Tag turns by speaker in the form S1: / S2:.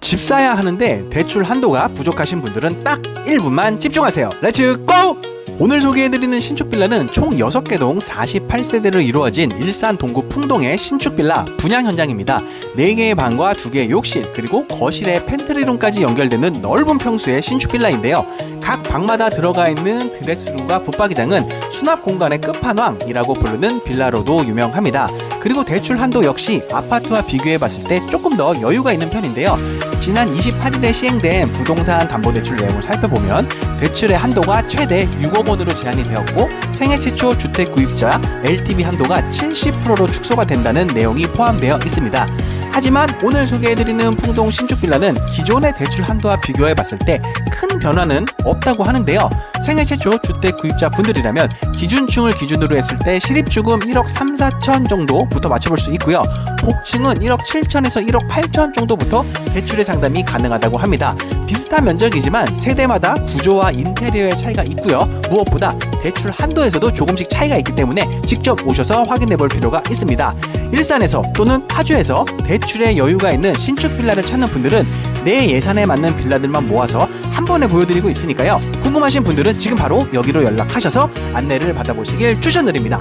S1: 집 사야 하는데 대출 한도가 부족하신 분들은 딱 1분만 집중하세요. 렛츠 고! 오늘 소개해드리는 신축 빌라는 총 6개 동 48세대로 이루어진 일산 동구 풍동의 신축 빌라 분양 현장입니다. 4개의 방과 2개의 욕실 그리고 거실에 팬트리룸까지 연결되는 넓은 평수의 신축 빌라인데요. 각 방마다 들어가 있는 드레스룸과 붙박이장은 수납 공간의 끝판왕이라고 부르는 빌라로도 유명합니다. 그리고 대출 한도 역시 아파트와 비교해 봤을 때 조금 더 여유가 있는 편인데요. 지난 28일에 시행된 부동산 담보대출 내용을 살펴보면 대출의 한도가 최대 6억 원으로 제한이 되었고 생애 최초 주택 구입자 LTV 한도가 70%로 축소가 된다는 내용이 포함되어 있습니다. 하지만 오늘 소개해드리는 풍동 신축 빌라는 기존의 대출 한도와 비교해 봤을 때 큰 변화는 없다고 하는데요. 생애 최초 주택 구입자 분들이라면 기준층을 기준으로 했을 때 실입주금 1억 3, 4천 정도부터 맞춰볼 수 있고요. 복층은 1억 7천에서 1억 8천 정도부터 대출의 상담이 가능하다고 합니다. 비슷한 면적이지만 세대마다 구조와 인테리어의 차이가 있고요. 무엇보다 대출 한도에서도 조금씩 차이가 있기 때문에 직접 오셔서 확인해 볼 필요가 있습니다. 일산에서 또는 파주에서 대출에 여유가 있는 신축 빌라를 찾는 분들은 내 예산에 맞는 빌라들만 모아서 한 번에 보여드리고 있으니까요. 궁금하신 분들은 지금 바로 여기로 연락하셔서 안내를 받아보시길 추천드립니다.